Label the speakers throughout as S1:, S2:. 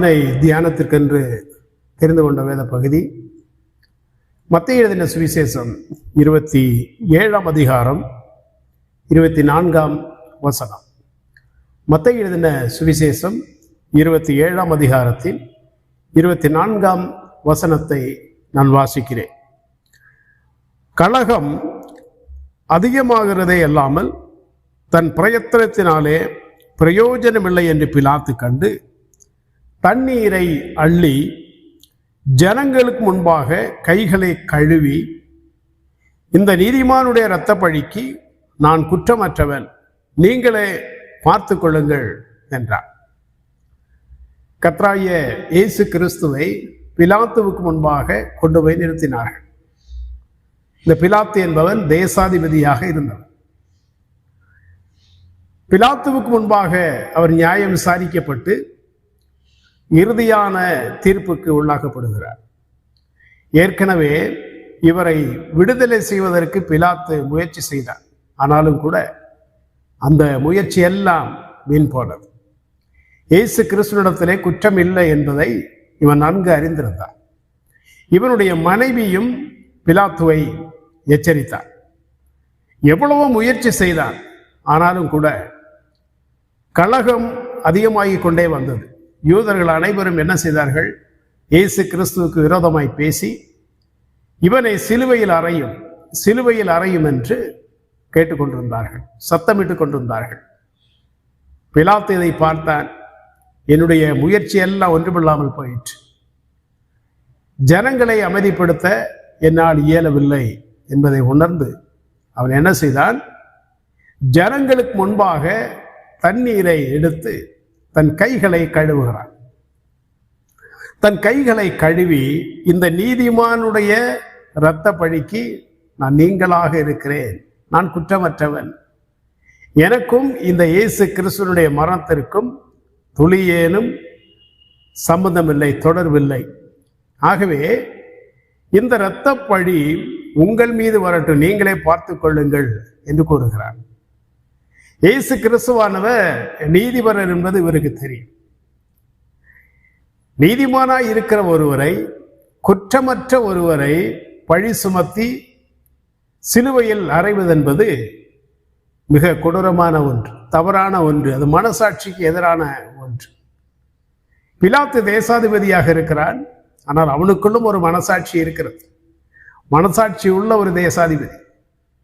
S1: ஆராதனை தியானத்திற்கென்று தெரிந்து கொண்ட வேத பகுதி. மத்திய எழுதின சுவிசேஷம் இருபத்தி ஏழாம் அதிகாரம் இருபத்தி நான்காம் வசனம். மத்திய எழுதின சுவிசேஷம் இருபத்தி ஏழாம் அதிகாரத்தில் இருபத்தி நான்காம் வசனத்தை நான் வாசிக்கிறேன். கழகம் அதிகமாகிறதே அல்லாமல் தன் பிரயத்தனத்தினாலே பிரயோஜனமில்லை என்று பிலாத்து கண்டு தண்ணீரை அள்ளி ஜனங்களுக்கு முன்பாக கைகளை கழுவி இந்த நீதிமானுடைய இரத்த பழிக்கு நான் குற்றமற்றவன். நீங்களே பார்த்து கொள்ளுங்கள் என்றார். கத்ராய இயேசு கிறிஸ்துவை பிலாத்துவுக்கு முன்பாக கொண்டு போய் நிறுத்தினார்கள். இந்த பிலாத்து என்பவன் தேசாதிபதியாக இருந்தவன். பிலாத்துவுக்கு முன்பாக அவர் நியாயம் விசாரிக்கப்பட்டு இறுதியான தீர்ப்புக்கு உள்ளாக்கப்படுகிறார். ஏற்கனவே இவரை விடுதலை செய்வதற்கு பிலாத்து முயற்சி செய்தார். ஆனாலும் கூட அந்த முயற்சி எல்லாம் வீண் போனது. இயேசு கிறிஸ்துவனிடத்திலே குற்றம் இல்லை என்பதை இவன் நன்கு அறிந்திருந்தான் இவனுடைய மனைவியும் பிலாத்துவை எச்சரித்தார். எவ்வளவோ முயற்சி செய்தான். ஆனாலும் கூட கழகம் அதிகமாகிக் கொண்டே வந்தது. யூதர்கள் அனைவரும் என்ன செய்தார்கள்? இயேசு கிறிஸ்துவுக்கு விரோதமாய் பேசி இவனை சிலுவையில் அறையும் சிலுவையில் அறையும் என்று கேட்டுக்கொண்டிருந்தார்கள் சத்தமிட்டுக் கொண்டிருந்தார்கள். பிலாத்து இதை பார்த்தான் என்னுடைய முயற்சி எல்லாம் ஒன்றுமில்லாமல் போயிற்று. ஜனங்களை அமைதிப்படுத்த என்னால் இயலவில்லை என்பதை உணர்ந்து அவன் என்ன செய்தான்? ஜனங்களுக்கு முன்பாக தண்ணீரை எடுத்து தன் கைகளை கழுவுகிறான். தன் கைகளை கழுவி இந்த நீதிமானுடைய இரத்த பழிக்கு நான் நீங்களாக இருக்கிறேன். நான் குற்றமற்றவன். எனக்கும் இந்த இயேசு கிறிஸ்துவனுடைய மரணத்திற்கும் துளியேனும் சம்பந்தமில்லை தொடர்பில்லை. ஆகவே இந்த இரத்த பழி உங்கள் மீது வரட்டும் நீங்களே பார்த்து கொள்ளுங்கள் என்று கூறுகிறார். இயேசு கிறிஸ்துவானவ நீதிபரர் என்பது இவருக்கு தெரியும். நீதிமானாய் இருக்கிற ஒருவரை குற்றமற்ற ஒருவரை பழி சுமத்தி சிலுவையில் அறைவதென்பது மிக கொடூரமான ஒன்று தவறான ஒன்று அது மனசாட்சிக்கு எதிரான ஒன்று. பிலாத்து தேசாதிபதியாக இருக்கிறான் ஆனால் அவனுக்குள்ளும் ஒரு மனசாட்சி இருக்கிறது. மனசாட்சி உள்ள ஒரு தேசாதிபதி.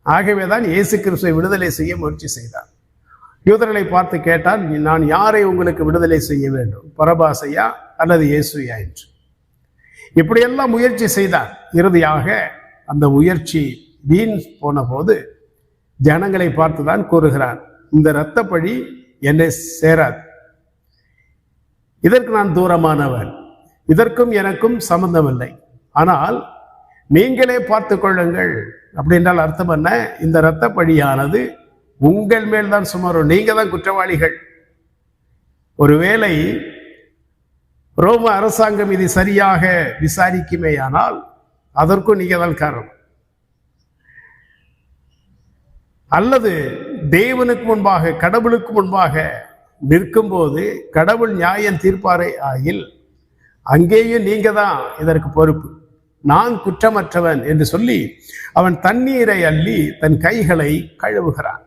S1: ஆகவே தான் இயேசு கிறிஸ்துவை விடுதலை செய்ய முயற்சி செய்தான் யூதர்களை பார்த்து கேட்டால் நான் யாரை உங்களுக்கு விடுதலை செய்ய வேண்டும்? பரபாசையா அல்லது இயேசுயா என்று? இப்படியெல்லாம் முயற்சி செய்தார். இறுதியாக அந்த முயற்சி வீண் போன போது ஜனங்களை பார்த்துதான் கூறுகிறான் இந்த இரத்த பழி என்னை சேராது. இதற்கு நான் தூரமானவன். இதற்கும் எனக்கும் சம்பந்தமில்லை. ஆனால் நீங்களே பார்த்து கொள்ளுங்கள். அப்படி என்றால் அர்த்தம் என்ன? இந்த இரத்த பழியானது உங்கள் மேல் தான் சுமரும் நீங்க தான் குற்றவாளிகள். ஒருவேளை ரோம அரசாங்கம் இது சரியாக விசாரிக்குமேயானால் அதற்கும் நீங்க தான் காரணம். அல்லது தேவனுக்கு முன்பாக கடவுளுக்கு முன்பாக நிற்கும்போது கடவுள் நியாயம் தீர்ப்பாரே ஆகில் அங்கேயும் நீங்க தான் இதற்கு பொறுப்பு. நான் குற்றமற்றவன் என்று சொல்லி அவன் தண்ணீரை அள்ளி தன் கைகளை கழுவுகிறான்.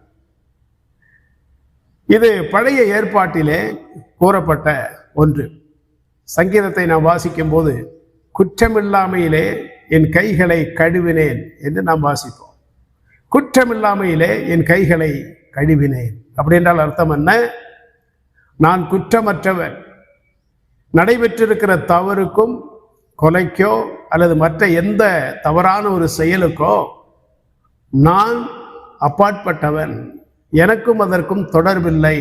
S1: இது பழைய ஏற்பாட்டிலே கூறப்பட்ட ஒன்று. சங்கீதத்தை நாம் வாசிக்கும் போது குற்றமில்லாமையிலே என் கைகளை கழுவினேன் என்று நாம் வாசிப்போம். குற்றமில்லாமையிலே என் கைகளை கழுவினேன். அப்படி என்றால் அர்த்தம் என்ன? நான் குற்றமற்றவன். நடைபெற்றிருக்கிற தவறுக்கும் கொலைக்கோ அல்லது மற்ற எந்த தவறான ஒரு செயலுக்கோ நான் அப்பாற்பட்டவன். எனக்கும் அதற்கும் தொடர்பில்லை.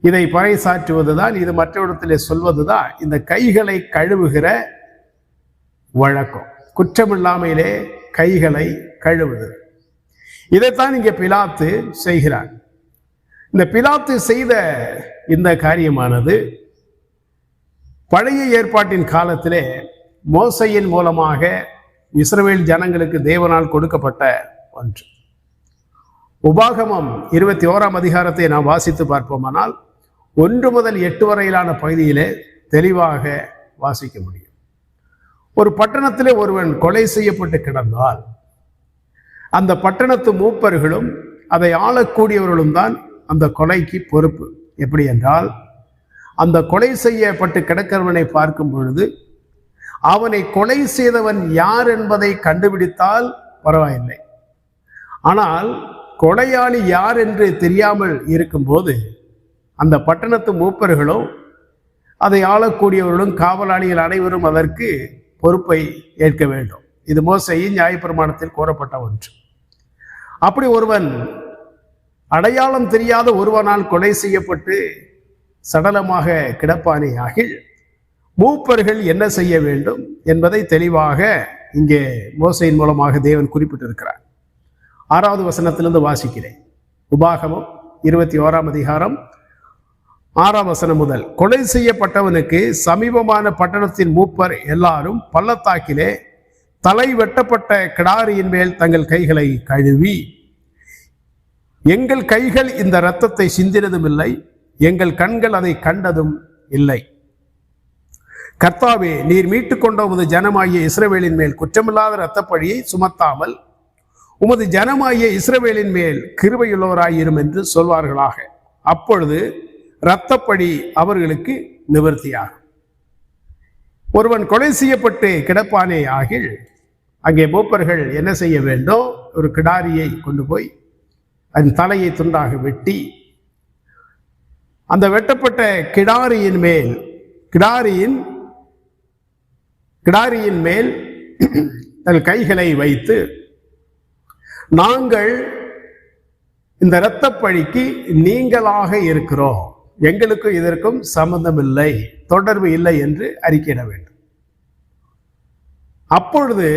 S1: இதை பறைசாற்றுவதுதான் இது மற்றவரிடத்திலே சொல்வதுதான் இந்த கைகளை கழுவுகிற வழக்கம். குற்றமில்லாமையிலே கைகளை கழுவுது. இதைத்தான் இங்கே பிலாத்து செய்கிறார். இந்த பிலாத்து செய்த இந்த காரியமானது பழைய ஏற்பாட்டின் காலத்திலே மோசையின் மூலமாக இஸ்ரவேல் ஜனங்களுக்கு தேவனால் கொடுக்கப்பட்ட ஒன்று. உபாகமம் இருபத்தி ஓராம் அதிகாரத்தை நாம் வாசித்து பார்ப்போமானால் ஒன்று முதல் எட்டு வரையிலான பகுதியிலே தெளிவாக வாசிக்க முடியும். ஒரு பட்டணத்திலே ஒருவன் கொலை செய்யப்பட்டு கிடந்தால் அந்த பட்டணத்து மூப்பர்களும் அதை ஆளக்கூடியவர்களும் தான் அந்த கொலைக்கு பொறுப்பு. எப்படி என்றால் அந்த கொலை செய்யப்பட்டு கிடக்கிறவனை பார்க்கும் பொழுது அவனை கொலை செய்தவன் யார் என்பதை கண்டுபிடித்தால் பரவாயில்லை. ஆனால் கொடையாளி யார் என்று தெரியாமல் இருக்கும்போது அந்த பட்டணத்து மூப்பர்களோ அதை ஆளக்கூடியவர்களும் காவலாளிகள் அனைவரும் அதற்கு பொறுப்பை ஏற்க வேண்டும். இது மோசையின் நியாயப்பிரமாணத்தில் கூறப்பட்ட ஒன்று. அப்படி ஒருவன் அடையாளம் தெரியாத ஒருவனால் கொலை செய்யப்பட்டு சடலமாக கிடப்பானே ஆகில் மூப்பர்கள் என்ன செய்ய வேண்டும் என்பதை தெளிவாக இங்கே மோசையின் மூலமாக தேவன் குறிப்பிட்டிருக்கிறார். ஆறாவது வசனத்திலிருந்து வாசிக்கிறேன். உபாகமம் இருபத்தி ஓராம் அதிகாரம் ஆறாம் வசனம் முதல். கொலை செய்யப்பட்டவனுக்கு சமீபமான பட்டணத்தின் மூப்பர் எல்லாரும் பள்ளத்தாக்கிலே தலை வெட்டப்பட்ட கிடாரியின் மேல் தங்கள் கைகளை கழுவி. எங்கள் கைகள் இந்த இரத்தத்தை சிந்தினதும் இல்லை எங்கள் கண்கள் அதை கண்டதும் இல்லை. கர்த்தாவே நீர் மீட்டுக் கொண்ட உமது ஜனமாகிய இஸ்ரவேலின் மேல் குற்றமில்லாத இரத்தப்பழியை சுமத்தாமல் உமது ஜனமாகிய இஸ்ரவேலின் மேல் கிருபையுள்ளவராயிரும் என்று சொல்வார்களாக. அப்பொழுது இரத்தப்படி அவர்களுக்கு நிவர்த்தியாகும். ஒருவன் கொலை செய்யப்பட்டு கிடப்பானே ஆகில் அங்கே மூப்பர்கள் என்ன செய்ய வேண்டும்? ஒரு கிடாரியை கொண்டு போய் அதன் தலையை துண்டாக வெட்டி அந்த வெட்டப்பட்ட கிடாரியின் மேல் கிடாரியின் கிடாரியின் மேல் தன் கைகளை வைத்து நாங்கள் இந்த இரத்தப்பழிக்கு நீங்களாக இருக்கிறோம். எங்களுக்கும் இதற்கும் சம்பந்தம் இல்லை தொடர்பு இல்லை என்று அறிக்கையிட வேண்டும். அப்பொழுது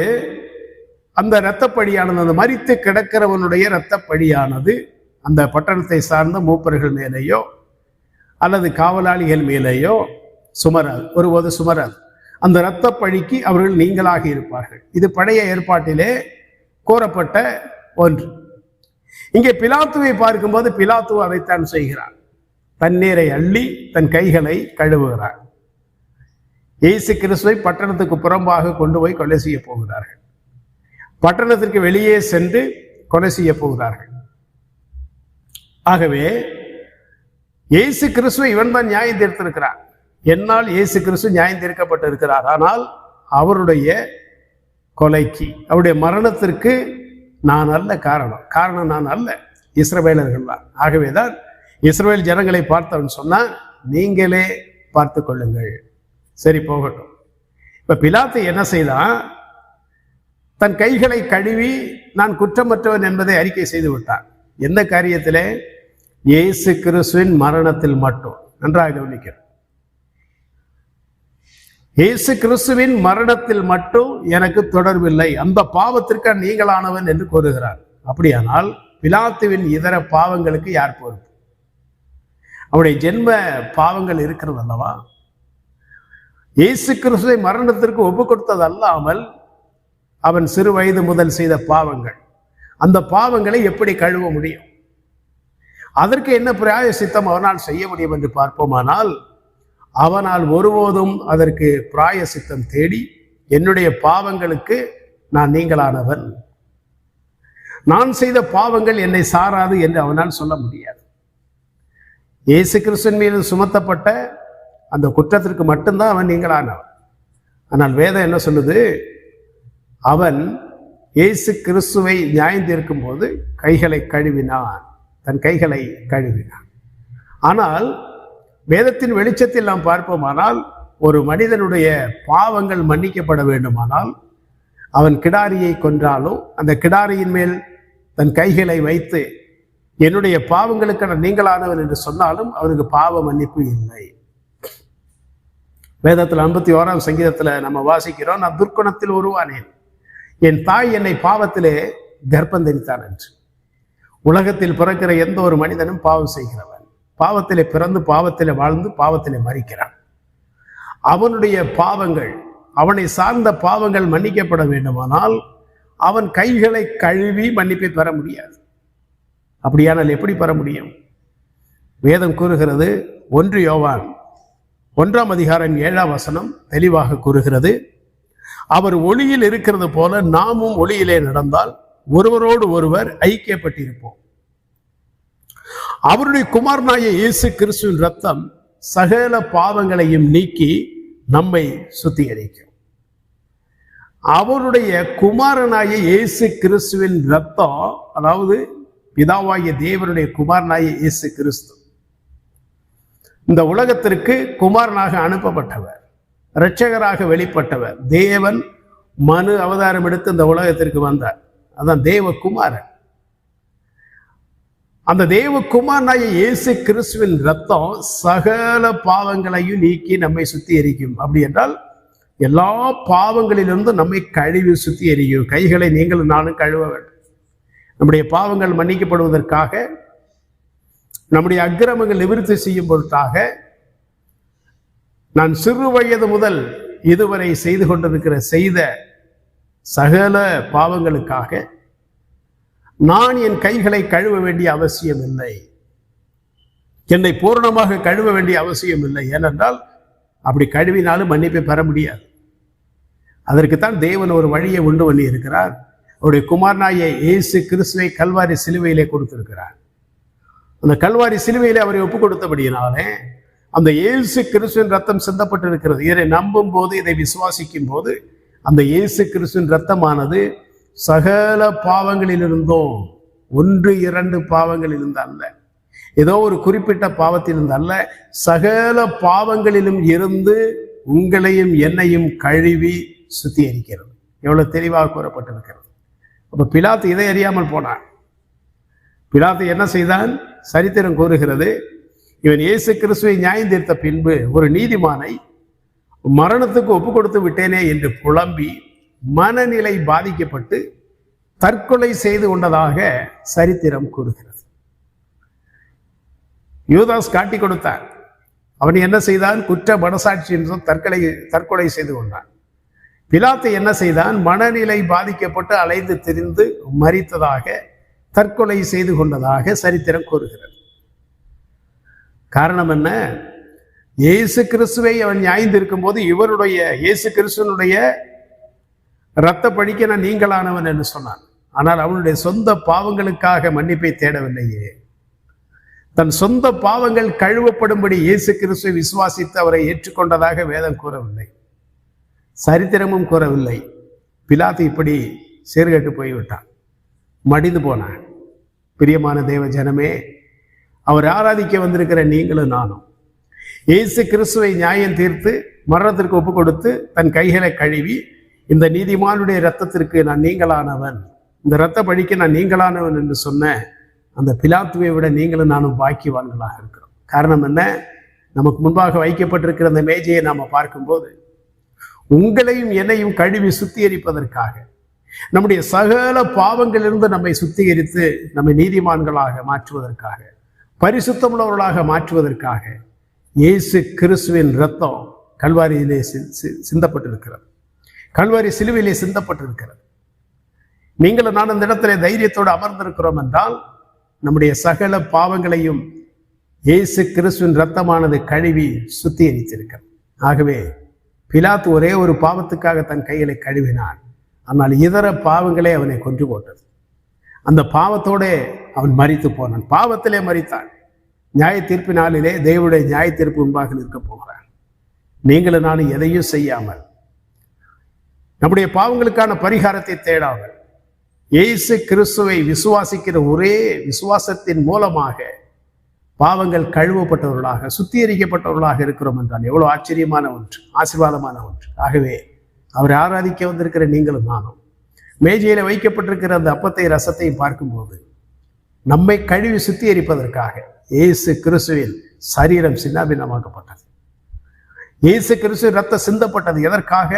S1: அந்த இரத்தப்பழியானது அந்த மறித்து கிடக்கிறவனுடைய இரத்தப்பழியானது அந்த பட்டணத்தை சார்ந்த மூப்பர்கள் மேலேயோ அல்லது காவலாளிகள் மேலேயோ சுமராது. ஒருபோது சுமராது. அந்த இரத்த பழிக்கு அவர்கள் நீங்களாக இருப்பார்கள். இது பழைய ஏற்பாட்டிலே கூறப்பட்ட ஒன்று. இங்கே பிலாத்துவை பார்க்கும்போது பிலாத்து அதைத்தான் செய்கிறார். தண்ணீரை அள்ளி தன் கைகளை கழுவுகிறார். இயேசு கிறிஸ்துவை பட்டணத்துக்கு புறம்பாக கொண்டு போய் கொலை செய்ய போகிறார்கள். பட்டணத்திற்கு வெளியே சென்று கொலை செய்ய போகிறார்கள். ஆகவே இயேசு கிறிஸ்துவை இவன் தான் நியாயம் தீர்த்திருக்கிறார். என்னால் இயேசு கிறிஸ்து நியாயம் தீர்க்கப்பட்டு இருக்கிறார் ஆனால் அவருடைய கொலைக்கு அவருடைய மரணத்திற்கு நான் அல்ல காரணம். காரணம் நான் அல்ல. இஸ்ரவேலர்கள் தான் ஆகவேதான் இஸ்ரவேல் ஜனங்களை பார்த்தவன் சொன்னால் நீங்களே பார்த்து கொள்ளுங்கள். சரி போகட்டும். இப்போ பிலாத்து என்ன செய்தான்? தன் கைகளை கழுவி நான் குற்றமற்றவன் என்பதை அறிக்கை செய்து விட்டான். எந்த காரியத்திலே? இயேசு கிறிஸ்துவின் மரணத்தில் மட்டும். நன்றாக கவனிக்கிறேன் இயேசு கிறிஸ்துவின் மரணத்தில் மட்டும் எனக்கு தொடர்பில்லை. அந்த பாவத்திற்கு நீங்களானவன் என்று கூறுகிறார். அப்படியானால் பிலாத்துவின் இதர பாவங்களுக்கு யார் பொறுப்பு? அவருடைய ஜென்ம பாவங்கள் இருக்கிறது அல்லவா? இயேசு கிறிஸ்துவை மரணத்திற்கு ஒப்பு கொடுத்தது அல்லாமல் அவன் சிறு வயது முதல் செய்த பாவங்கள் அந்த பாவங்களை எப்படி கழுவ முடியும்? அதற்கு என்ன பிராயசித்தம் அவனால் செய்ய முடியும் என்று பார்ப்போமானால் அவனால் ஒருபோதும் அதற்கு பிராய சித்தம் தேடி என்னுடைய பாவங்களுக்கு நான் நீங்களானவன். நான் செய்த பாவங்கள் என்னை சாராது என்று அவனால் சொல்ல முடியாது. இயேசு கிறிஸ்தன் மீது சுமத்தப்பட்ட அந்த குற்றத்திற்கு மட்டும்தான் அவன் நீங்களானவன். ஆனால் வேதம் என்ன சொல்லுது? அவன் இயேசு கிறிஸ்துவை நியாயந்திருக்கும் போது கைகளை கழுவினான். தன் கைகளை கழுவினான். ஆனால் வேதத்தின் வெளிச்சத்தில் நாம் பார்ப்போமானால் ஒரு மனிதனுடைய பாவங்கள் மன்னிக்கப்பட வேண்டுமானால் அவன் கிடாரியை கொன்றாலும் அந்த கிடாரியின் மேல் தன் கைகளை வைத்து என்னுடைய பாவங்களுக்கான நீங்களானவன் என்று சொன்னாலும் அவனுக்கு பாவ மன்னிப்பு இல்லை. வேதத்தில் ஐம்பத்தி ஓராம் சங்கீதத்தில் நம்ம வாசிக்கிறோம் நான் துர்க்குணத்தில் உருவானேன். என் தாய் என்னை பாவத்திலே கர்ப்பந்தரித்தான் என்று. உலகத்தில் பிறக்கிற எந்த ஒரு மனிதனும் பாவம் செய்கிறவன் பாவத்திலே பிறந்து பாவத்திலே வாழ்ந்து பாவத்திலே மறிக்கிறான். அவனுடைய பாவங்கள் அவனை சார்ந்த பாவங்கள் மன்னிக்கப்பட வேண்டுமானால் அவன் கைகளை கழுவி மன்னிப்பை பெற முடியாது. அப்படியானால் எப்படி பெற முடியும்? வேதம் கூறுகிறது ஒன்று யோவான் ஒன்றாம் அதிகாரம் ஏழாம் வசனம் தெளிவாக கூறுகிறது அவர் ஒளியில் இருக்கிறது போல நாமும் ஒளியிலே நடந்தால் ஒருவரோடு ஒருவர் ஐக்கியப்பட்டிருப்போம். அவருடைய குமாரனாய இயேசு கிறிஸ்துவின் ரத்தம் சகல பாவங்களையும் நீக்கி நம்மை சுத்திகரிக்கும். அவருடைய குமாரனாய இயேசு கிறிஸ்துவின் ரத்தம் அதாவது பிதாவாகிய தேவனுடைய குமாரனாய இயேசு கிறிஸ்து இந்த உலகத்திற்கு குமாரனாக அனுப்பப்பட்டவர் இரட்சகராக வெளிப்பட்டவர். தேவன் மனு அவதாரம் எடுத்து இந்த உலகத்திற்கு வந்தார். அதான் தேவகுமாரன் அந்த தேவகுமாரனாய இயேசு கிறிஸ்துவின் ரத்தம் சகல பாவங்களையும் நீக்கி நம்மை சுத்திகரிக்கும் அப்படி என்றால் எல்லா பாவங்களிலிருந்து நம்மை கழுவி சுத்திகரிக்கும் கைகளை நீங்களும் நானும் கழுவ வேண்டும். நம்முடைய பாவங்கள் மன்னிக்கப்படுவதற்காக நம்முடைய அக்கிரமங்கள் நிவிருத்தி செய்யும் பொருட்டாக நான் சிறு வயது முதல் இதுவரை செய்து கொண்டிருக்கிற செய்த சகல பாவங்களுக்காக நான் என் கைகளை கழுவ வேண்டிய அவசியம் இல்லை. என்னை பூரணமாக கழுவ வேண்டிய அவசியம் இல்லை. ஏனென்றால் அப்படி கழுவினாலும் மன்னிப்பை பெற முடியாது. அதற்குத்தான் தேவன் ஒரு வழியை உண்டு பண்ணி இருக்கிறார். அவருடைய குமார்நாயை இயேசு கிறிஸ்துவை கல்வாரி சிலுவையிலே கொடுத்திருக்கிறார். அந்த கல்வாரி சிலுவையிலே அவரை ஒப்பு கொடுத்தபடியினாலே அந்த இயேசு கிறிஸ்துவின் ரத்தம் சிந்தப்பட்டிருக்கிறது. இதை நம்பும் போது இதை விசுவாசிக்கும் போது அந்த இயேசு கிறிஸ்துவின் ரத்தமானது சகல பாவங்களிலிருந்தும் ஒன்று இரண்டு பாவங்களிலிருந்து அல்ல. ஏதோ ஒரு குறிப்பிட்ட பாவத்திலிருந்து அல்ல. சகல பாவங்களிலும் இருந்து உங்களையும் என்னையும் கழுவி சுத்திகரிக்கிறது. எவ்வளவு தெளிவாக கூறப்பட்டிருக்கிறது. அப்ப பிலாத்து இதை அறியாமல் போனான். பிலாத்து என்ன செய்தான்? சரித்திரம் கூறுகிறது. இவன் இயேசு கிறிஸ்துவை நியாயம் தீர்த்த பின்பு ஒரு நீதிமானை மரணத்துக்கு ஒப்பு கொடுத்து விட்டேனே என்று புலம்பி மனநிலை பாதிக்கப்பட்டு தற்கொலை செய்து கொண்டதாக சரித்திரம் கூறுகிறது. யூதாஸ் காட்டி கொடுத்தார். அவன் என்ன செய்தான்? குற்ற மனசாட்சி என்றும் தற்கொலை தற்கொலை செய்து கொண்டான். பிலாத்து என்ன செய்தான்? மனநிலை பாதிக்கப்பட்டு அலைந்து திரிந்து மறித்ததாக தற்கொலை செய்து கொண்டதாக சரித்திரம் கூறுகிறது. காரணம் என்ன? இயேசு கிறிஸ்துவை அவன் நியாய்ந்திருக்கும் போது இவருடைய இயேசு கிறிஸ்துவனுடைய இரத்த படிக்க நான் நீங்களானவன் என்று சொன்னான். ஆனால் அவனுடைய சொந்த பாவங்களுக்காக மன்னிப்பை தேடவில்லையே. தன் சொந்த பாவங்கள் கழுவப்படும்படி இயேசு கிறிஸ்துவை விசுவாசித்து அவரை ஏற்றுக்கொண்டதாக வேதம் கூறவில்லை. சரித்திரமும் கூறவில்லை. பிலாத்து இப்படி சீர்கட்டு போய்விட்டான். மடிந்து போனான். பிரியமான தேவ ஜனமே அவர் ஆராதிக்க வந்திருக்கிற நீங்களும் நானும். இயேசு கிறிஸ்துவை நியாயம் தீர்த்து மரணத்திற்கு ஒப்பு கொடுத்து தன் கைகளை கழுவி இந்த நீதிமானுடைய இரத்தத்திற்கு நான் நீங்களானவன். இந்த இரத்த பழிக்கு நான் நீங்களானவன் என்று சொன்ன அந்த பிலாத்துவை விட நீங்களும் நானும் பாக்கியவான்களாக இருக்கிறோம். காரணம் என்ன? நமக்கு முன்பாக வைக்கப்பட்டிருக்கிற அந்த மேஜையை நாம் பார்க்கும்போது உங்களையும் என்னையும் கழுவி சுத்திகரிப்பதற்காக நம்முடைய சகல பாவங்களிலிருந்து நம்மை சுத்திகரித்து நம்மை நீதிமான்களாக மாற்றுவதற்காக பரிசுத்தமுள்ளவர்களாக மாற்றுவதற்காக இயேசு கிறிஸ்துவின் ரத்தம் கல்வாரியிலே சிந்தப்பட்டிருக்கிறது. கல்வாரி சிலுவையிலே சிந்தப்பட்டிருக்கிறது. நீங்களும் நான் அந்த இடத்துல தைரியத்தோடு அமர்ந்திருக்கிறோம் என்றால் நம்முடைய சகல பாவங்களையும் இயேசு கிறிஸ்துவின் ரத்தமானது கழுவி சுத்திகரித்திருக்கிறது. ஆகவே பிலாத்து ஒரே ஒரு பாவத்துக்காக தன் கைகளை கழுவினான். ஆனால் இதர பாவங்களே அவனை கொன்று போட்டது. அந்த பாவத்தோட அவன் மறித்து போனான். பாவத்திலே மறித்தான் நியாய தீர்ப்பு நாளிலே தேவனுடைய நியாய தீர்ப்பு முன்பாக நிற்க போகிறான். நீங்களும் நானும் எதையும் செய்யாமல் நம்முடைய பாவங்களுக்கான பரிகாரத்தை தேடாமல் இயேசு கிறிஸ்துவை விசுவாசிக்கிற ஒரே விசுவாசத்தின் மூலமாக பாவங்கள் கழுவப்பட்டவர்களாக சுத்திகரிக்கப்பட்டவர்களாக இருக்கிறோம் என்றால் எவ்வளவு ஆச்சரியமான ஒன்று ஆசீர்வாதமான ஒன்று. ஆகவே அவரை ஆராதிக்க வந்திருக்கிற நீங்களும் நானும் மேஜையில் வைக்கப்பட்டிருக்கிற அந்த அப்பத்தை ரசத்தையும் பார்க்கும்போது நம்மை கழுவி சுத்திகரிப்பதற்காக இயேசு கிறிஸ்துவில் சரீரம் சின்னாபின்னமாக்கப்பட்டது. இயேசு கிறிஸ்து ரத்தம் சிந்தப்பட்டது. எதற்காக?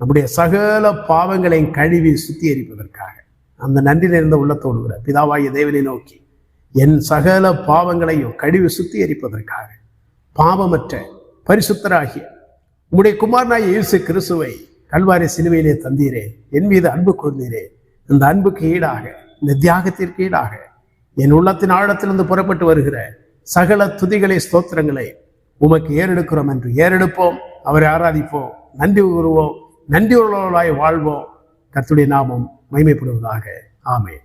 S1: நம்முடைய சகல பாவங்களையும் கழுவி சுத்திகரிப்பதற்காக. அந்த நன்றி நிறைந்த உள்ளத்தோடு பிதாவாகிய தேவனை நோக்கி என் சகல பாவங்களையும் கழுவி சுத்திகரிப்பதற்காக பாவமற்ற பரிசுத்தராகிய உம்முடைய குமாரனாய் இயேசு கிறிஸ்துவை கல்வாரி சிலுவையிலே தந்தீரே என் மீது அன்பு கூர்ந்தீரே. இந்த அன்புக்கு ஈடாக இந்த தியாகத்திற்கு ஈடாக என் உள்ளத்தின் ஆழத்திலிருந்து புறப்பட்டு வருகிற சகல துதிகளை ஸ்தோத்திரங்களை உமக்கு ஏறெடுக்கிறோம் என்று ஏறெடுப்போம். அவரை ஆராதிப்போம். நன்றி கூறுவோம். நன்றி உள்ளவர்களாய் வாழ்வோம். கத்துடைய நாமம் மைமைப்படுவதாக ஆமென்.